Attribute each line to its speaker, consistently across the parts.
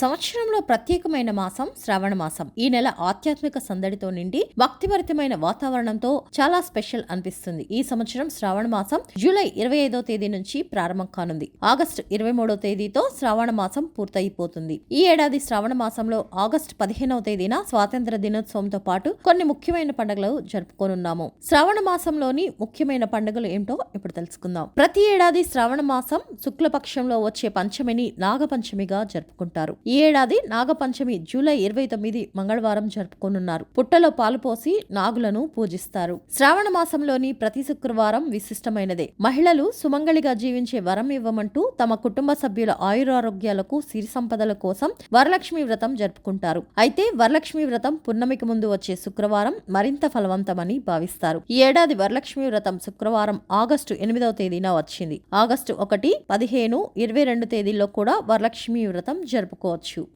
Speaker 1: సంవత్సరంలో ప్రత్యేకమైన మాసం శ్రావణ మాసం. ఈ నెల ఆధ్యాత్మిక సందడితో నిండి భక్తిభరితమైన వాతావరణంతో చాలా స్పెషల్ అనిపిస్తుంది. ఈ సంవత్సరం శ్రావణ మాసం జూలై ఇరవై ఐదో తేదీ నుంచి ప్రారంభం కానుంది. ఆగస్టు ఇరవై మూడో తేదీతో శ్రావణ మాసం పూర్తయిపోతుంది. ఈ ఏడాది శ్రావణ మాసంలో ఆగస్టు పదిహేనవ తేదీన స్వాతంత్ర దినోత్సవంతో పాటు కొన్ని ముఖ్యమైన పండుగలు జరుపుకోనున్నాము. శ్రావణ మాసంలోని ముఖ్యమైన పండుగలు ఏమిటో ఇప్పుడు తెలుసుకుందాం. ప్రతి ఏడాది శ్రావణ మాసం శుక్లపక్షంలో వచ్చే పంచమిని నాగపంచమిగా జరుపుకుంటారు. ఈ ఏడాది నాగపంచమి జూలై ఇరవై తొమ్మిది మంగళవారం జరుపుకోనున్నారు. పుట్టలో పాలు పోసి నాగులను పూజిస్తారు. శ్రావణ మాసంలోని ప్రతి శుక్రవారం విశిష్టమైనదే. మహిళలు సుమంగళిగా జీవించే వరం ఇవ్వమంటూ తమ కుటుంబ సభ్యుల ఆయురారోగ్యాలకు సిరి సంపదల కోసం వరలక్ష్మి వ్రతం జరుపుకుంటారు. అయితే వరలక్ష్మి వ్రతం పున్నమికి ముందు వచ్చే శుక్రవారం మరింత ఫలవంతమని భావిస్తారు. ఈ ఏడాది వరలక్ష్మి వ్రతం శుక్రవారం ఆగస్టు ఎనిమిదవ తేదీన వచ్చింది. ఆగస్టు ఒకటి పదిహేను ఇరవై రెండు తేదీల్లో కూడా వరలక్ష్మి వ్రతం జరుపుకోవచ్చు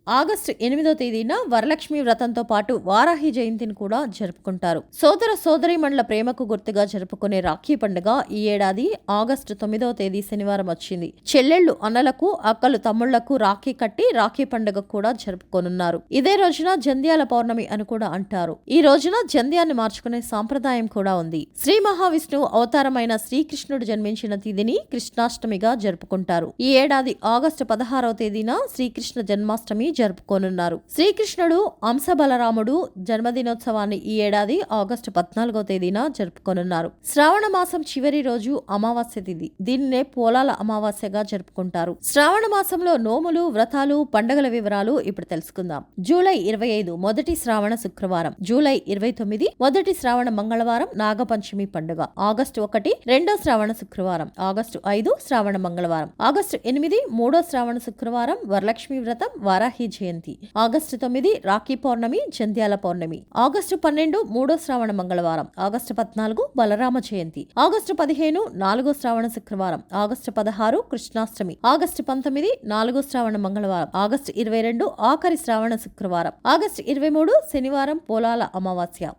Speaker 1: ఆగస్టు ఎనిమిదో తేదీన వరలక్ష్మి వ్రతంతో పాటు వారాహి జయంతిని కూడా జరుపుకుంటారు. సోదర సోదరీమణుల ప్రేమకు గుర్తుగా జరుపుకునే రాఖీ పండుగ ఈ ఏడాది ఆగస్టు తొమ్మిదవ తేదీ శనివారం వచ్చింది. చెల్లెళ్ళు అన్నలకు అక్కలు తమ్ముళ్ళకు రాఖీ కట్టి రాఖీ పండుగ కూడా జరుపుకోనున్నారు. ఇదే రోజున జంధ్యాల పౌర్ణమి అని కూడా అంటారు. ఈ రోజున జంధ్యాన్ని మార్చుకునే సాంప్రదాయం కూడా ఉంది. శ్రీ మహావిష్ణువు అవతారమైన శ్రీకృష్ణుడు జన్మించిన తిథిని కృష్ణాష్టమిగా జరుపుకుంటారు. ఈ ఏడాది ఆగస్టు పదహారవ తేదీన శ్రీకృష్ణ జన్మ జన్మాష్టమి జరుపుకోనున్నారు. శ్రీకృష్ణుడు అంశబలరాముడు జన్మదినోత్సవాన్ని ఈ ఏడాది ఆగస్టు పద్నాలుగో తేదీన జరుపుకోనున్నారు. శ్రావణ మాసం చివరి రోజు అమావాస్య తిథి దీనినే పోలాల అమావాస్యగా జరుపుకుంటారు. శ్రావణ మాసంలో నోములు వ్రతాలు పండగల వివరాలు ఇప్పుడు తెలుసుకుందాం. జూలై ఇరవై ఐదు మొదటి శ్రావణ శుక్రవారం. జూలై ఇరవై తొమ్మిది మొదటి శ్రావణ మంగళవారం నాగపంచమి పండుగ. ఆగస్టు ఒకటి రెండో శ్రావణ శుక్రవారం. ఆగస్టు ఐదు శ్రావణ మంగళవారం. ఆగస్టు ఎనిమిది మూడో శ్రావణ శుక్రవారం వరలక్ష్మి వ్రతం వారాహి జయంతి. ఆగస్టు తొమ్మిది రాఖీ పౌర్ణమి జంధ్యాల పౌర్ణమి. ఆగస్టు పన్నెండు మూడో శ్రావణ మంగళవారం. ఆగస్టు పద్నాలుగు బలరామ జయంతి. ఆగస్టు పదిహేను నాలుగో శ్రావణ శుక్రవారం. ఆగస్టు పదహారు కృష్ణాష్టమి. ఆగస్టు పంతొమ్మిది నాలుగో శ్రావణ మంగళవారం. ఆగస్టు ఇరవై రెండు ఆఖరి శ్రావణ శుక్రవారం. ఆగస్టు ఇరవై మూడు శనివారం పోలాల అమావాస్య.